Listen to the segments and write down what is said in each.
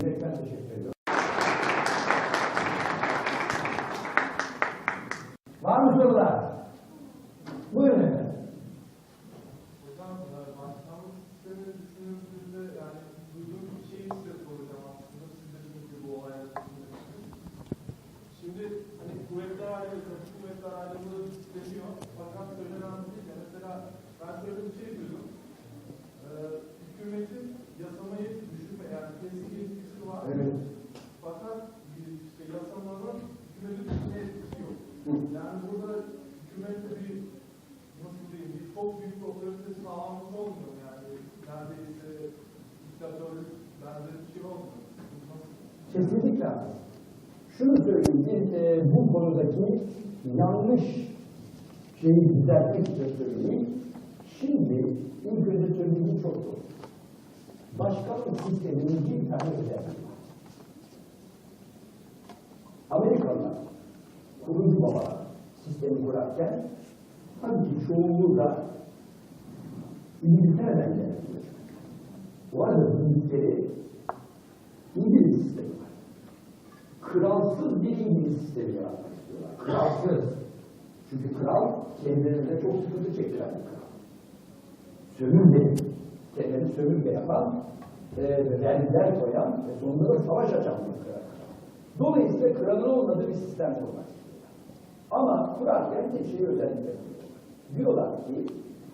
Tekrar teşekkür ediyorum. Var mı sorular? Buyurun efendim. Hocam e, başkanlık sistemini düşünüldüğünde yani duyduğum bir şeyi size soracağım aslında. Siz de çünkü bu olayla düşünüyorsunuz. Şimdi hani kuvvetler ayrılığı, katı kuvvetler ayrılığı deniyor. Fakat öyle önemli değil. ya. Mesela ben şöyle bir şey duydum. Ee, hükümetin yasamayı düşürme, yani kesin yetkisi var. Evet. Fakat işte yasamanın hükümetin üstüne etkisi yok. Yani burada hükümette bir nasıl diyeyim bir çok büyük bir otorite sağlamış olmuyor yani. Neredeyse diktatörlük benzeri bir şey olmuyor. Bu Nasıl? Haklısın. Şunu söyleyeyim, bir e, bu konudaki yanlış şeyi düzeltmek için söyleyeyim. Şimdi ilk önce söylediğim çok doğru. Başkanlık sisteminin bir tane özelliği var. Amerikalılar kurucu babalar sistemi kurarken tabii ki çoğunluğu da İngiltere'den çocuk. Bu arada bildikleri İngiliz sistemi. Kralsız bir İngiliz sistemi yaratmak istiyorlar. Kralsız. Çünkü kral kendilerinde çok sıkıntı çektiren bir kral. Sömürge, kendini sömürge yapan, e, vergiler koyan ve sonunda da savaş açan bir kral. Dolayısıyla kralın olmadığı bir sistem kurmak. Ama kurarken bir şeyi özellikle. Diyorlar ki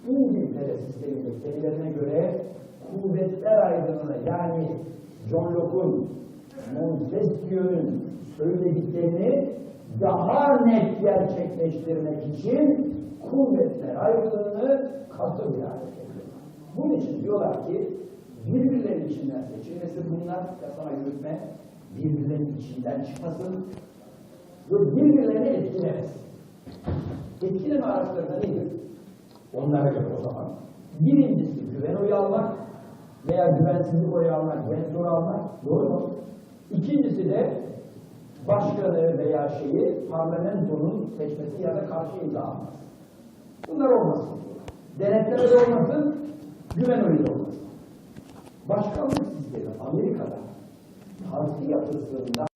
İngiltere sisteminde kendilerine göre kuvvetler ayrımını yani John Locke'un, Montesquieu'nun söylediklerini daha net gerçekleştirmek için kuvvetler ayrılığını katı bir hale getiriyorlar. Bunun için diyorlar ki birbirlerinin içinden seçilmesi bunlar yasama yürütme, birbirlerinin içinden çıkmasın ve birbirlerini etkilemesin. Etkileme araçları da nedir? Onlara göre o zaman. Birincisi güven oyu almak veya güvensizlik oyu almak, güven soru almak. Doğru mu? İkincisi de başkanı veya şeyi parlamentonun seçmesi ya da karşı imza alması. Bunlar olmasın. Denetleme de olmasın, güven oyu da olmasın. Başkanlık sistemi Amerika'da parti yapısından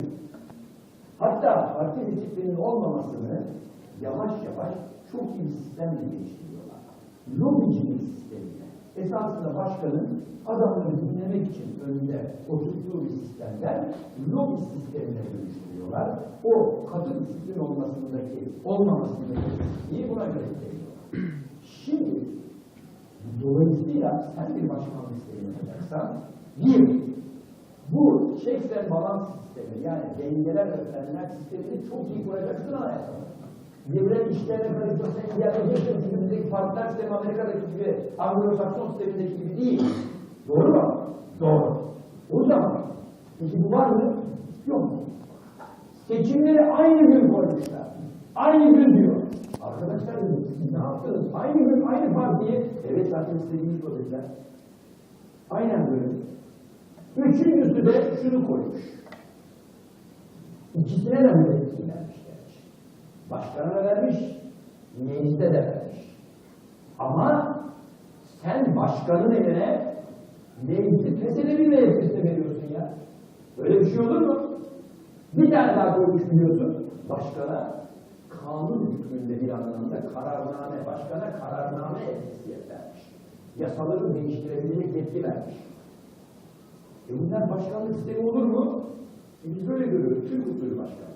hatta parti disiplinin olmamasını yavaş yavaş çok iyi bir sistemle geliştiriyorlar. Lobicilik sistemiyle. Esasında başkanın adamları dinlemek için önünde oturttuğu bir sistemden lobi sistemine dönüştürüyorlar. O katı disiplin olmasındaki, olmamasındaki riski buna göre veriyorlar. Şimdi dolayısıyla sen bir başkanlık sistemi yapacaksan bir, bu and balance sistemi yani dengeler ve frenler sistemini çok iyi kuracaksın anayasada. Devlet işlerine karıştırırsan engelleyeceksin. Çünkü bizdeki partiler sistemi Amerika'daki gibi, Anglo-Sakson sistemindeki gibi değil. Doğru mu? Doğru. O zaman, peki bu var mı? Yok. Seçimleri aynı gün koymuşlar. Aynı gün diyor. Arkadaşlar dedim, siz ne yaptınız? Aynı gün aynı partiyi, evet zaten istediğiniz o dediler. Aynen böyle. Üçüncüsü de şunu koymuş. İkisine de müvekkil vermişler. Başkana da vermiş, meclise de vermiş. Ama sen başkanın eline meclisi feshedebilme yetkisi veriyorsun ya. Böyle bir şey olur mu? Bir tane daha koymuş biliyorsun. Başkana kanun hükmünde bir anlamda kararname, başkana kararname etkisi vermiş. Yasaları değiştirebilecek yetki vermiş. E bunlar başkanlık sistemi olur mu? E biz böyle görüyoruz. Türk usulü başkanlık.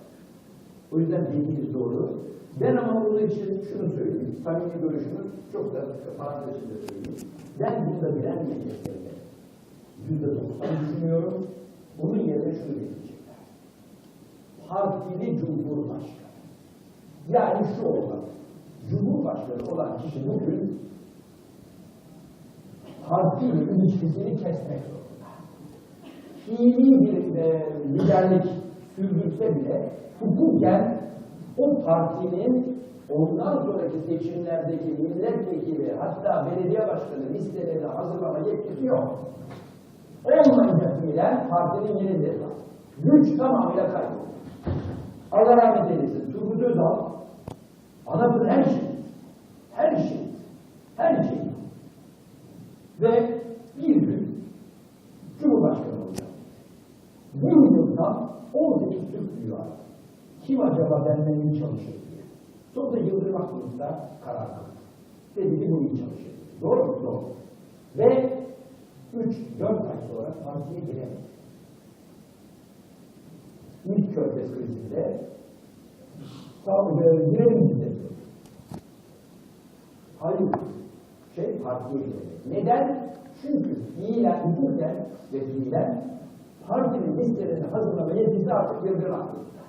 O yüzden dediğiniz doğru. Ben ama bunun için şunu söyleyeyim. Samimi görüşümü çok da parantez içinde söyleyeyim. Ben bunda bilen meclislerinde yüzde doksan düşünüyorum. Onun yerine şunu getirecekler. Partili Cumhurbaşkanı. Yani şu olmalı. Cumhurbaşkanı olan kişi bugün partiyle ilişkisini kesmek zorunda. Fiili bir e, liderlik sürdürse bile hukuken o partinin ondan sonraki seçimlerdeki milletvekili hatta belediye başkanı listelerini hazırlama yetkisi yok. Olmayacak bilen partinin yeridir. Güç tamamıyla kayboldu. Allah rahmet eylesin. Turgut Özal anlatır her şey. Her şey. Her şey. Ve bir gün Cumhurbaşkanı olacak. zaman 18 Türk var. Kim acaba benden iyi çalışır diye. Sonra Yıldırım Akbulut karar kıldı. Dedi ki bu iyi çalışır. Doğru mu? Doğru. Ve 3-4 ay sonra partiye giremedi. İlk körfez krizinde tam girelim dedi. Hayır. Şey partiye giremedi. Neden? Çünkü fiilen, hukuken ve fiilen partinin listelerini hazırlamaya bizi artık Yıldırım Akbulut'ta.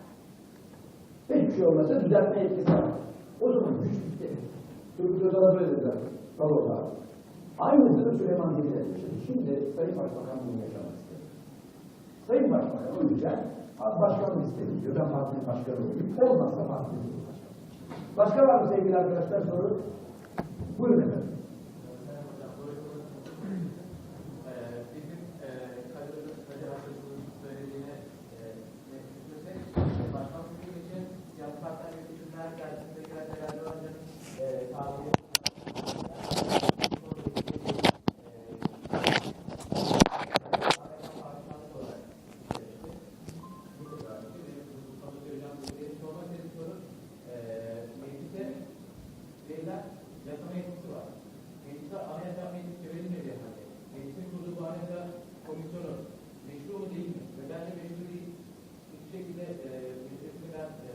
Hiçbir şey olmasa düzeltme yetkisi var. O zaman güç bitti. Turgut Özal'a böyle dediler. Balolar. Aynısını Süleyman Demirel yaşadı. Şimdi Sayın Başbakan bunu yaşamak istedi. Sayın Başbakan o yüzden başkanlık istedi diyor. Ben partinin başkanı olayım. Olmazsa partinin başkanı. Başka var mı sevgili arkadaşlar soru? Buyurun efendim. Ee, bizim e, Kadir Kadir Arkadaşımızın söylediğine e, ne düşünürsek, başkanlık için siyasi partiler yönetimler dersindekiler değerli öğrencinin e, tabiri verilen yasama yetkisi var. Meclise anayasa meclisi verilmediği halde, meclisin kurduğu bu anayasa komisyonu meşru mu değil mi? Ve bence meşru değil. Hiçbir şekilde e, meclisini ben e,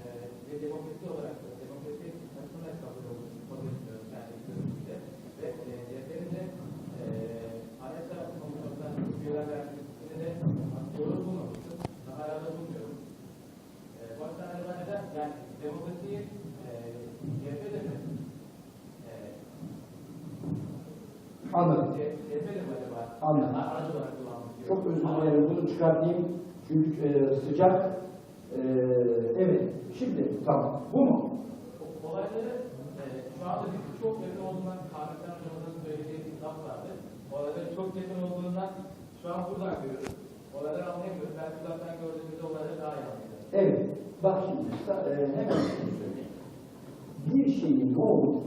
ve demokrasi olarak da, demokrasi açısından esaslı olduğunu kabul etmiyorum kendi görüşümde. Ve e, CHP'nin de e, anayasa komisyonundan üyeler vermesini de doğru bulmamıştım. Daha hala da bulmuyorum. E, bu açıdan acaba neden? Yani demokrasiyi e, CHP'de mi? E, Anladım. CHP'de mi acaba? Anladım. Aracı olarak kullanmak Çok özür dilerim. Bunu çıkartayım. Çünkü e, sıcak. E, evet. Şimdi tamam. Bu mu? Olayları e, şu anda biz çok yakın olduğundan Kahretler Hocam'ın söylediği bir laf vardı. Olayları çok yakın olduğundan şu an buradan görüyoruz. Olayları anlayamıyoruz. Belki uzaktan gördüğümüzde olayları daha iyi anlayacağız. Evet. Bak şimdi e, hemen söyleyeyim. Bir şeyi ne olur?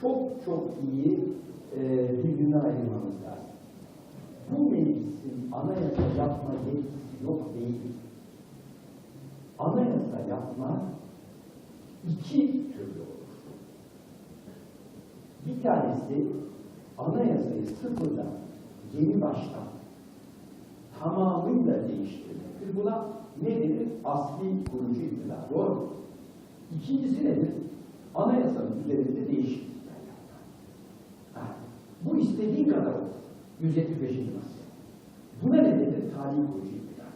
Çok çok iyi e, birbirine ayırmamız lazım. Bu meclisin anayasa yapma yetkisi yok değil. Anayasa yapma iki türlü olur. Bir tanesi anayasayı sıfırdan, yeni baştan tamamıyla değiştirmektir. Buna ne denir? Asli kurucu iktidar. Doğru mu? İkincisi nedir? Anayasanın üzerinde değişiklikler yapmak. Bu istediğin kadar olur. 175. madde. Buna ne denir? Tali kurucu iktidar.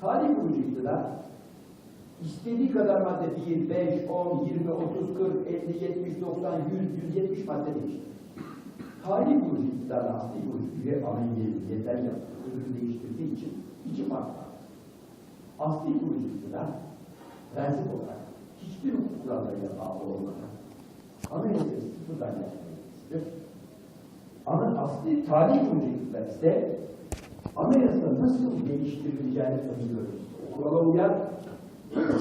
Tali kurucu iktidar istediği kadar madde 1, 5, 10, 20, 30, 40, 50, 70, 90, 100, 170 madde değiştirir. Tarih kurucu iktidarla asli kurucu üye ameliye yeter yaptığı, öbürü değiştirdiği için iki fark. Asli kurucu iktidar prensip olarak hiçbir hukuk kurallarıyla bağlı olmadan anayasayı sıfırdan yapmayı istiyor. Ama asli tarih iktidar ise anayasa nasıl değiştirileceğini öngörür. O kurala uyar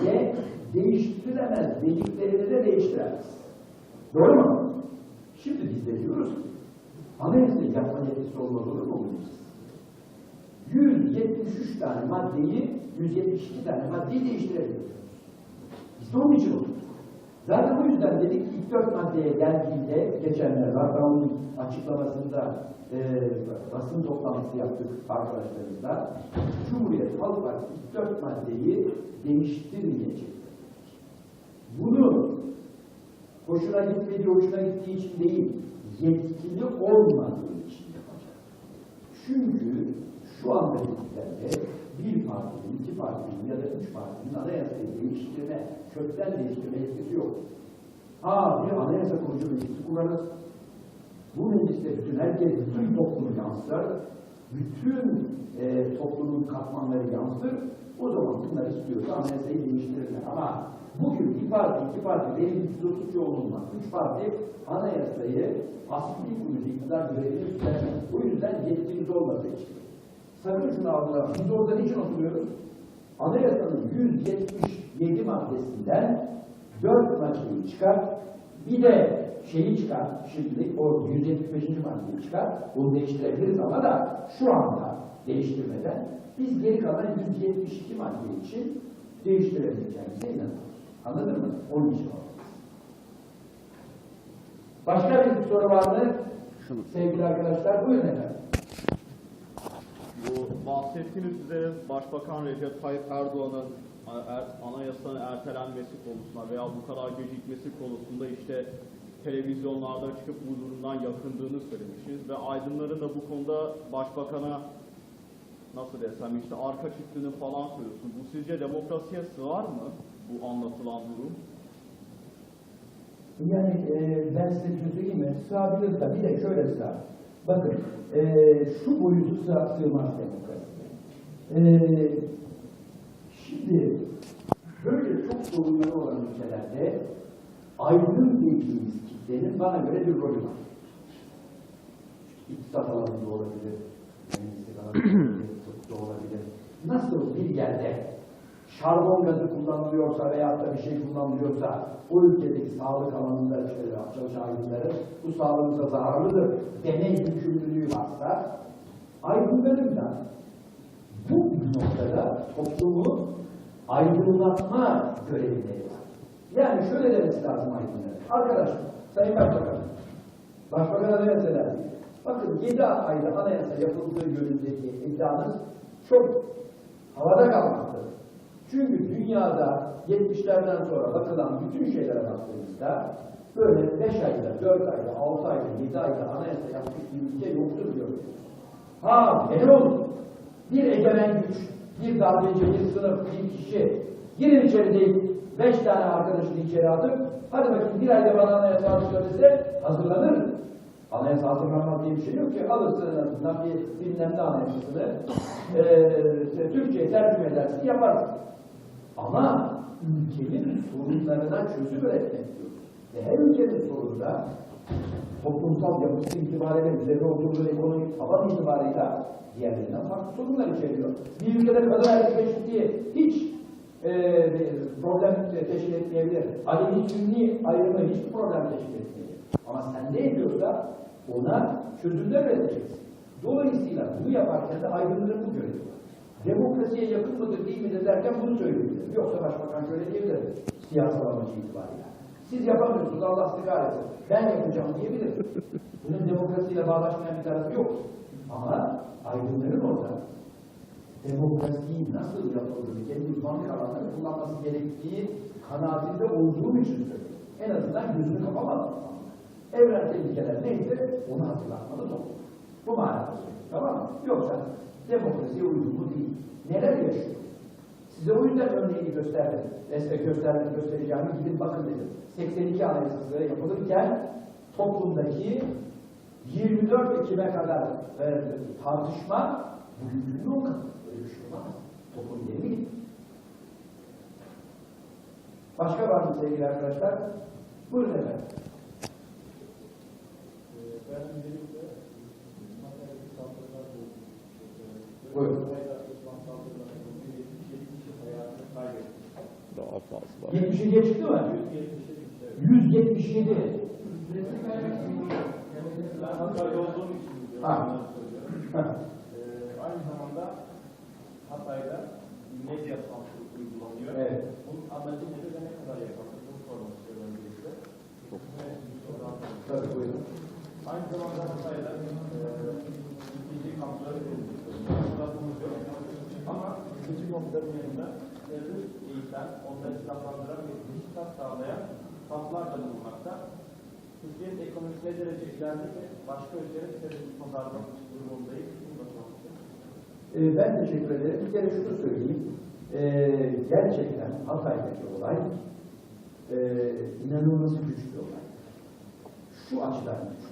ve değiştiremez dediklerini de değiştiremez. Doğru mu? Şimdi biz de diyoruz ki anayasayı yapma yetkisi olmaz olur mu? Olmaz. 173 tane maddeyi, 172 tane maddeyi değiştirebiliyoruz. Biz de onun için oturduk. Zaten bu yüzden dedik ki ilk dört maddeye geldiğinde geçenler var. Ben onun açıklamasında e, basın toplantısı yaptık arkadaşlarımızla. Cumhuriyet Halk Partisi ilk dört maddeyi değiştirmeyecek. Bunu hoşuna gitmediği, hoşuna gittiği için değil, yetkili olmadığı için yapacak. Çünkü şu anda ülkelerde bir partinin, iki partinin ya da üç partinin anayasayı değiştirme, kökten değiştirme yetkisi yok. Ha bir anayasa kurucu meclisi kurarız. Bu mecliste bütün herkes, bütün toplum yansır. Bütün e, toplumun katmanları yansır. O zaman bunlar istiyorsa anayasayı değiştirirler. Ama bugün bir parti, iki parti, bir 130 yoğunluğundan, üç parti anayasayı asli kurucu iktidar görevini üstlenmez. O yüzden yetkimiz olmadığı için. Sakın şunu algılamayın. Biz orada niçin oturuyoruz? Anayasanın 177 maddesinden 4 maddeyi çıkar, bir de şeyi çıkar, şimdi o 175. maddeyi çıkar, bunu değiştirebiliriz ama da şu anda değiştirmeden Biz geri kalan 172 madde için değiştirebileceğimize inanıyoruz. Anladın mı? Onun için olmaz. Başka bir soru var mı? Sevgili arkadaşlar buyurun efendim. Bu bahsettiğiniz üzere Başbakan Recep Tayyip Erdoğan'ın er, anayasanın ertelenmesi konusunda veya bu kadar gecikmesi konusunda işte televizyonlarda çıkıp bu durumdan yakındığını söylemişsiniz ve aydınların da bu konuda başbakana nasıl desem işte arka çıktığını falan söylüyorsunuz. Bu sizce demokrasiye sığar mı bu anlatılan durum? Yani e, ben size bir şey mi? Sığabilir bir de şöyle sığar. Bakın e, şu boyutu sığ, sığmaz demokrasiye. E, şimdi böyle çok sorunları olan ülkelerde aydın dediğimiz kitlenin bana göre bir rolü var. İktisat alanında olabilir, mühendislik alanında tıpta olabilir. Nasıl bir yerde şarbon gazı kullanılıyorsa veyahut da bir şey kullanılıyorsa o ülkedeki sağlık alanında çalışan aydınların bu sağlığımıza zararlıdır deney yükümlülüğü varsa aydınların da bu noktada toplumu aydınlatma görevleri var. Yani şöyle demesi lazım aydınların. Arkadaşlar, Sayın Başbakan, Başbakan'a da mesela bakın 7 ayda anayasa yapıldığı yönündeki iddianız çok havada kalmaktadır. Çünkü dünyada 70'lerden sonra bakılan bütün şeylere baktığımızda böyle 5 ayda, 4 ayda, 6 ayda, 7 ayda anayasa yapmış bir ülke yoktur diyoruz. Ha ne olur? Bir egemen güç, bir darbeci, bir sınıf, bir kişi girin içeri deyip 5 tane arkadaşını içeri atıp hadi bakayım bir ayda bana anayasa hazırla dese hazırlanır. Anayasa hazırlanmak diye bir şey yok ki alırsın en azından bir bilmem ne anayasasını eee Türkçe'ye tercüme edersin yaparsın. Ama ülkenin sorunlarına çözüm üretmek diyoruz. Ve her ülkenin sorunu da toplumsal yapısı itibariyle üzerine oturduğu ekonomik taban itibarıyla diğerlerinden farklı sorunlar içeriyor. Bir ülkede kadın erkek eşitliği hiç e, problem teşkil etmeyebilir. Alevi Sünni ayrımı hiçbir problem teşkil etmeyebilir. Ama sen ne ediyorsa ona çözümler üreteceksin. Dolayısıyla bunu yaparken de aydınların bu var. Demokrasiye yakın mıdır değil midir derken bunu söyleyebilir. Yoksa başbakan şöyle diyebilir siyasal amacı itibariyle. Siz yapamıyorsunuz Allah sizi kahretsin. Ben yapacağım diyebilir. Bunun demokrasiyle bağlaşmayan bir tarafı yok. Ama aydınların orada demokrasiyi nasıl yapıldığını, kendi uzmanlık alanlarını kullanması gerektiği kanaatinde olduğum için söylüyorum. En azından gözünü kapamadan. Evrensel ilkeler neyse onu hatırlatmalı toplum. Bu manada. Tamam mı? Yoksa demokrasiye uygun değil. Neler yaşıyor? Size o yüzden örneğini gösterdim. Destek gösterdim, göstereceğimi gidin bakın dedim. 82 anayasası yapılırken toplumdaki 24 Ekim'e kadar e, tartışma bugün yok. Öyle bir şey olamaz. Toplum geri mi? Başka var mı sevgili arkadaşlar? Buyurun efendim. Ben öncelikle. Buyurun. İslam saldırılarında 177 kişi hayatını kaybetti. Daha fazla. 70'i geçti mi? 177 kişi. 177. Ben Hatay'da olduğum için. Ha. Ee, aynı zamanda Hatay'da medya sansürü uygulanıyor. Evet. Bunun amacı nedir ve ne kadar yapılır? Bunu sormak istiyorum öncelikle. Çok Tabii buyurun. Aynı zamanda Hatay'da e, mülteci kampları yok. Ama mülteci kampların yanında terörist eğiten, onları silahlandıran ve disiplin sağlayan kamplar da bulunmakta. Türkiye'nin ekonomisi ne derece ilerledi ve başka ülkelere terörist pazarlamak durumundayız. Ee, ben teşekkür ederim. Bir kere şunu söyleyeyim. Ee, gerçekten Hatay'daki olay e, inanılmaz güç bir olay. Şu açıdan güç.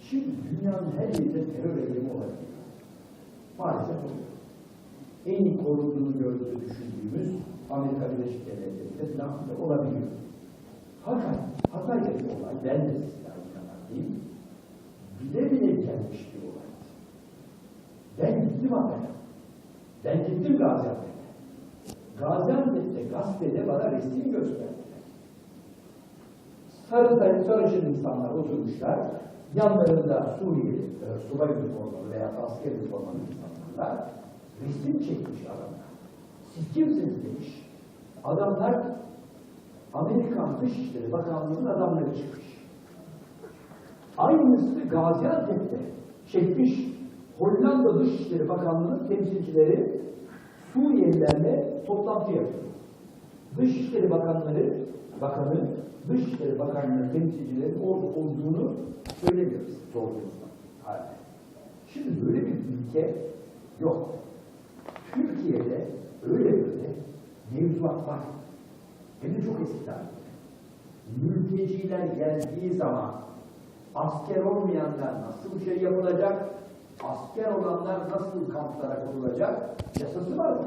Şimdi dünyanın her yerinde terör eylemi olabilir. Maalesef oluyor. En korunduğunu gördüğü düşündüğümüz Amerika Birleşik Devletleri'nde falan da olabiliyor. Fakat Hatay'daki olay, ben de size anlatayım, bile bile gelmiş bir olay. Ben gittim Hatay'a. Ben gittim Gaziantep'e. Gaziantep'te gazetede bana resim gösterdiler. Sarı sarı sarışın insanlar oturmuşlar. Yanlarında Suriyeli, e, subay üniformalı veya asker üniformalı insanlar. Resim çekmiş adamlar. Siz kimsiniz demiş. Adamlar Amerikan Dışişleri Bakanlığı'nın adamları çıkmış. Aynısı Gaziantep'te çekmiş Hollanda Dışişleri Bakanlığı'nın temsilcileri Suriyelilerle toplantı yapıyor. Dışişleri Bakanları, Bakanı, Dışişleri Bakanlığı temsilcilerinin orada olduğunu söylemiyoruz sorduğumuzda. Şimdi böyle bir ülke yok. Türkiye'de öyle böyle mevzuat var. Hem de çok eski tarihte. Mülteciler geldiği zaman asker olmayanlar nasıl şey yapılacak, asker olanlar nasıl kamplara konulacak yasası var mı?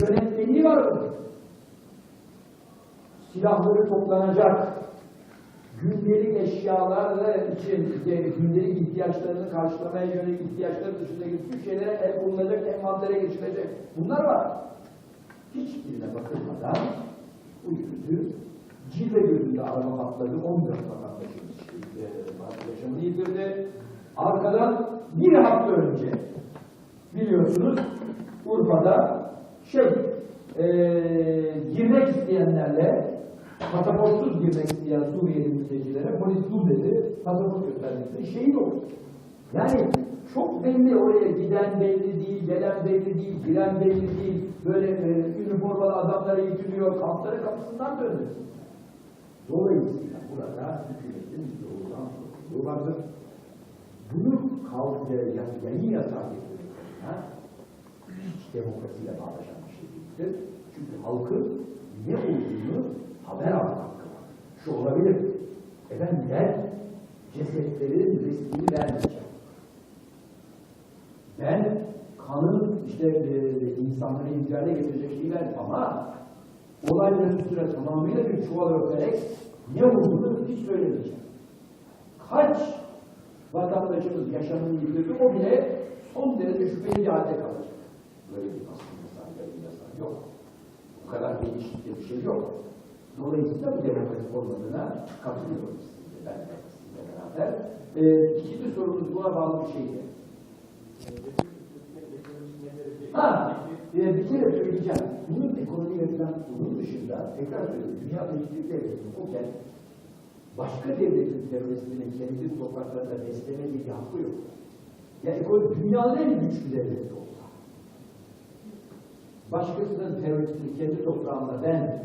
Yönetmeliği var mı? Silahları toplanacak, gündelik eşyalarla için gündelik ihtiyaçlarını karşılamaya yönelik ihtiyaçları dışındaki bütün şeylere el konulacak, envantere geçilecek. Bunlar var. Hiçbirine bakılmadan bu yüzü cilve gözünde arama patladı. 14 vatandaşımız işte, e, yaşamını yitirdi. Arkadan bir hafta önce biliyorsunuz Urfa'da şey e, girmek isteyenlerle pasaportsuz girmek isteyen Suriyeli mültecilere polis dur dedi, pasaport göstermekte şehit oldu. Yani çok belli oraya giden belli değil, gelen belli değil, giren belli değil. Böyle e, üniformalı adamlara yitiriyor, kampları kapısından döndü. Dolayısıyla burada hükümetin doğrudan sorumluluğu vardır. Bunu kalk, yayın yasağı getirirken hiç demokrasiyle bağdaşan bir şey değildir. Çünkü halkın ne olduğunu haber alma hakkı var. Şu olabilir. Efendim ben cesetlerin resmini vermeyeceğim. Ben kanın işte e, insanları ihlale getirecek şeyler ama olayların üstüne tamamıyla bir çuval örterek ne olduğunu hiç söylemeyeceğim. Kaç vatandaşımız yaşamını yitirdi o bile son derece şüpheli bir halde kalacak. Böyle bir aslında yasa, yayın yasa yok. Bu kadar genişlikte bir şey yok. Dolayısıyla bu demokratik olmadığına katılıyorum sizinle, ben de sizinle beraber. Ee, ikinci sorunuz buna bağlı bir şeydi. Ha, e, bir kere söyleyeceğim. Bunun ekonomi ve falan bunun dışında tekrar söylüyorum. Dünya Birleşik Devletleri'nin o kent başka devletin teröristinin kendi topraklarında besleme gibi hakkı yok. Ya ekonomi dünyanın en güçlü devleti olsa. Başkasının teröristini kendi toprağında ben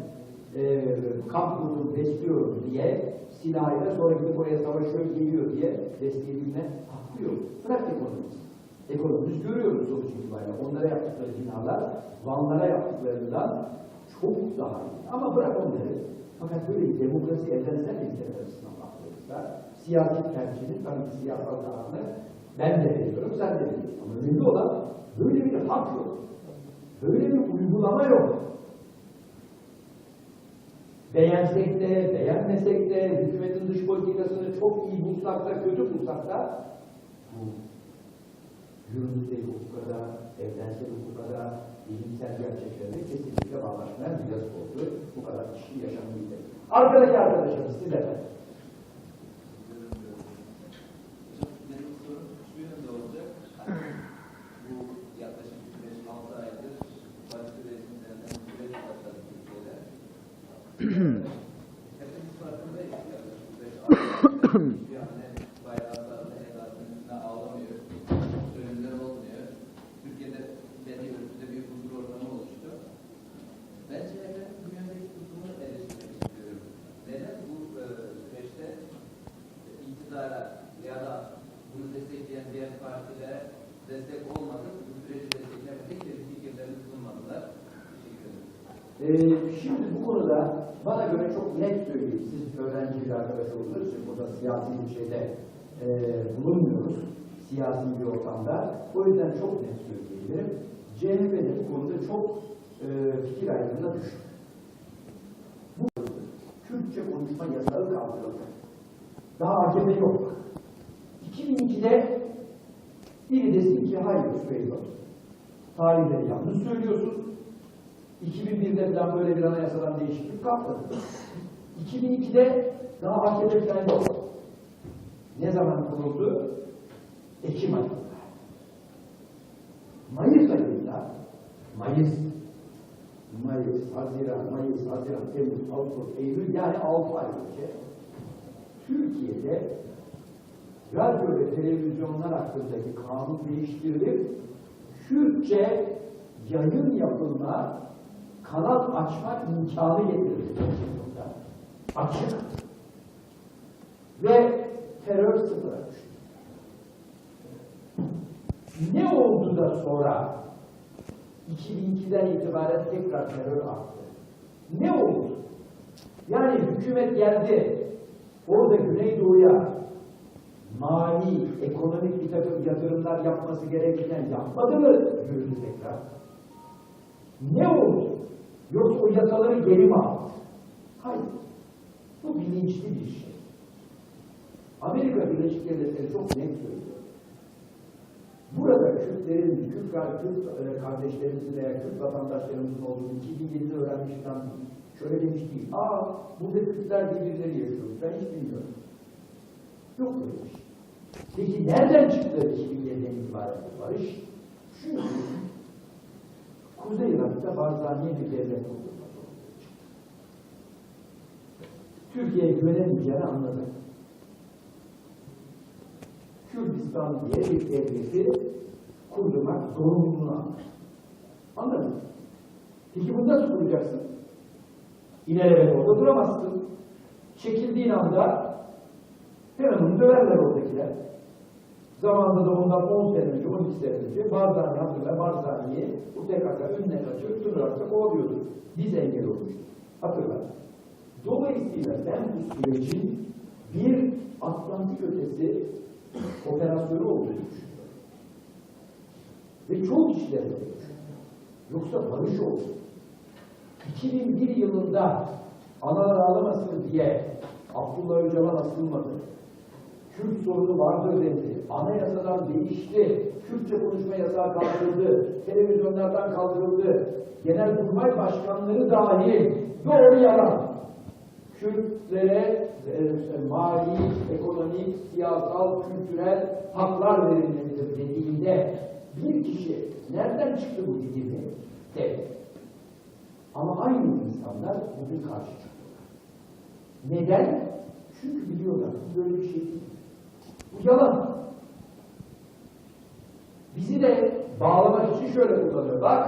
e, kamp kurdum, besliyorum diye silahıyla sonra gidip oraya savaşıyor, geliyor diye besleyebilme hakkı yok. Bırak ekonomisi. Ekonomimiz görüyoruz sonuç itibariyle. Onlara yaptıkları binalar, Vanlara yaptıklarından çok daha iyi. Ama bırak onları. Fakat böyle demokrasi evrensel ilkeler açısından baktığımızda siyasi tercihinin tabii ki siyasal kararını ben de veriyorum, sen de veriyorsun. Ama önemli olan böyle bir hak yok. Böyle bir uygulama yok. Beğensek de, beğenmesek de, hükümetin dış politikasını çok iyi bulsak da, kötü bulsak da bu günümüzdeki hukuka da, evrensel hukuka da, bilimsel gerçeklerle kesinlikle bağlaşmayan bir yazık oldu. Bu kadar kişi yaşamıydı. Arkadaki arkadaşımız size de. Benim sorum şu yönde olacak. Bu yaklaşık 5-6 aydır başka resimlerden süreç başladı Türkiye'de. Hepimiz farkındayız yaklaşık 5-6 aydır. Hiçbir anne bayraklarını evlatının üstüne ağlamıyor. Ölümler olmuyor. Türkiye'de belli ölçüde bir huzur ortamı oluştu. Ben CHP'nin bu yöndeki tutumunu eleştirmek istiyorum. Neden bu e, süreçte iktidara ya da bunu destekleyen diğer partilere destek olmadı, bu süreci desteklemedik de fikirlerini sunmadılar. Teşekkür ederim. Ee, şimdi bu konuda bana göre çok net söyleyeyim. Siz öğrenci bir arkadaş olduğunuz için burada siyasi bir şeyde e, bulunmuyoruz. Siyasi bir ortamda. O yüzden çok net söyleyebilirim. CHP'nin bu konuda çok e, fikir ayrılığına düştü. Bu Türkçe konuşma yasağı kaldırıldı. Daha AKP yok. 2002'de biri desin ki hayır Süleyman. Tarihleri yanlış söylüyorsun. 2001'de falan böyle bir anayasadan değişiklik kalktı. 2002'de daha AKP falan yok. Ne zaman kuruldu? Ekim ayında. Mayıs ayında Mayıs, Mayıs, Haziran, Mayıs, Haziran, Temmuz, Ağustos, Eylül yani 6 ay önce Türkiye'de radyo ve televizyonlar hakkındaki kanun değiştirilip Türkçe yayın yapılma, kanal açma imkanı getirildi. Açık. Ve terör sıfıra. Ne oldu da sonra 2002'den itibaren tekrar terör arttı? Ne oldu? Yani hükümet geldi, orada Güneydoğu'ya mali, ekonomik bir takım yatırımlar yapması gerekirken yapmadı mı yürüdü tekrar? Ne oldu? Yoksa o yasaları geri mi aldı? Hayır. Bu bilinçli bir şey. Amerika Birleşik Devletleri çok net söylüyor. Burada Kürtlerin, Kürt, Kürt e, kardeşlerimizin veya Kürt vatandaşlarımızın olduğunu 2007'de öğrenmiş falan değil. Şöyle demiş değil. Aa, burada Kürtler birbirleri yaşıyor. Ben hiç bilmiyorum. Yok böyle bir şey. Peki nereden çıktı 2007'den itibaren bu barış? Çünkü Kuzey Irak'ta Barzaniye bir devlet çıktı. Türkiye'ye güvenemeyeceğini anladı. Kürdistan diye bir devleti kurdurmak zorunluluğunu anladı. Anladın mı? Peki bunu nasıl kuracaksın? İleride orada duramazsın. Çekildiğin anda hemen onu döverler oradakiler. Zamanında da ondan 10 sene önce, 12 sene önce Barzani hatırlar, Barzani'yi bu TKK önüne kaçırıp Tırnak'ta kovalıyordu. Biz engel olmuştuk. Hatırlar. Dolayısıyla ben bu sürecin bir Atlantik ötesi operasyonu olduğunu düşünüyorum. Ve çok kişiler öyle düşünüyor. Yoksa barış oldu. 2001 yılında analar ağlamasın diye Abdullah Öcalan asılmadı. Kürt sorunu vardır dedi. Anayasadan değişti. Kürtçe konuşma yasağı kaldırıldı. Televizyonlardan kaldırıldı. Genelkurmay başkanları dahil doğru yalan. Kürtlere mali, ekonomik, siyasal, kültürel haklar verilmelidir dediğinde bir kişi nereden çıktı bu bilgi? Evet. Ama aynı insanlar bugün karşı çıkıyorlar. Neden? Çünkü biliyorlar bu böyle bir şey değil. Bu yalan. Bizi de bağlamak için şöyle kullanıyor. Bak,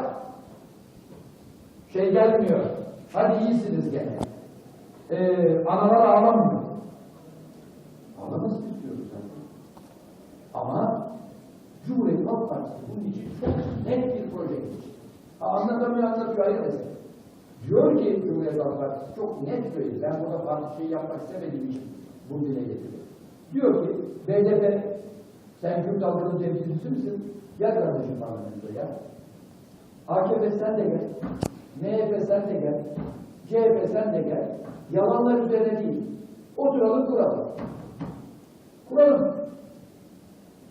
şey gelmiyor. Hadi iyisiniz gene. Ee, analar ağlamıyor. Ağlamasını istiyoruz zaten. Ama Cumhuriyet Halk Partisi bunun için çok net bir proje. Ha, Anlatamıyor, anlatıyor ayrı mesele. Diyor ki Cumhuriyet Halk Partisi çok net söyledi. Ben burada farklı şey yapmak istemediğim için bunu dile getiriyor. Diyor ki BDP sen Kürt halkının temsilcisi misin? Gel kardeşim parlamentoya. AKP sen de gel. MHP sen de gel. CHP sen de gel. Yalanlar üzerine değil. Oturalım kuralım. Kuralım.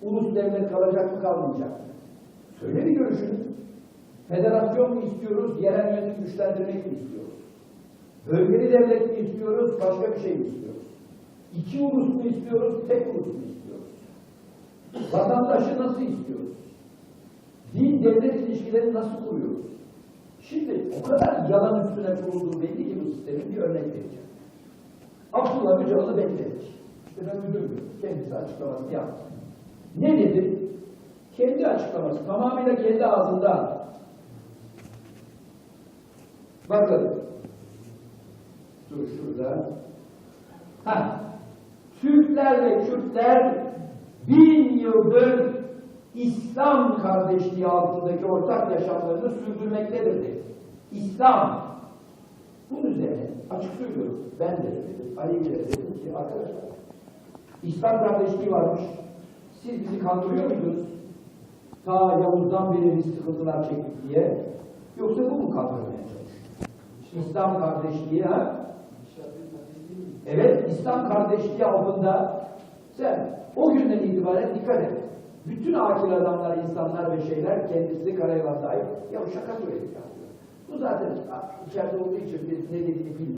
Ulus devlet kalacak mı kalmayacak mı? Söyle bir görüşünü. Federasyon mu istiyoruz, yerel yönetim güçlendirmek mi istiyoruz? Bölgeli devlet mi istiyoruz, başka bir şey mi istiyoruz? İki ulus mu istiyoruz, tek ulus mu istiyoruz? Vatandaşı nasıl istiyoruz? Din devlet ilişkilerini nasıl kuruyoruz? Şimdi o kadar yalan üstüne kurulduğu belli ki bu sistemin bir örnek vereceğim. Abdullah Öcalan'ı bekledik. İşte ben müdürüm. Kendisi açıklamasını yaptı. Ne dedi? Kendi açıklaması. Tamamıyla kendi ağzından. Bakın. Dur şurada. Ha. Türkler ve Kürtler bin yıldır İslam kardeşliği altındaki ortak yaşamlarını sürdürmektedir dedi. İslam. Bunun üzerine açık söylüyorum. Ben de dedim. Ali bile dedim ki arkadaşlar İslam kardeşliği varmış. Siz bizi kandırıyor muydunuz? Ta Yavuz'dan beri biz sıkıntılar çektik diye. Yoksa bu mu kandırmaya çalışıyor? İslam kardeşliği ha? Evet, İslam kardeşliği altında sen o günden itibaren dikkat et. Bütün akil adamlar, insanlar ve şeyler kendisi karayılan sahip. Ya bu şaka söyledik ya. Bu zaten içeride olduğu için biz ne dediğini bilmiyoruz.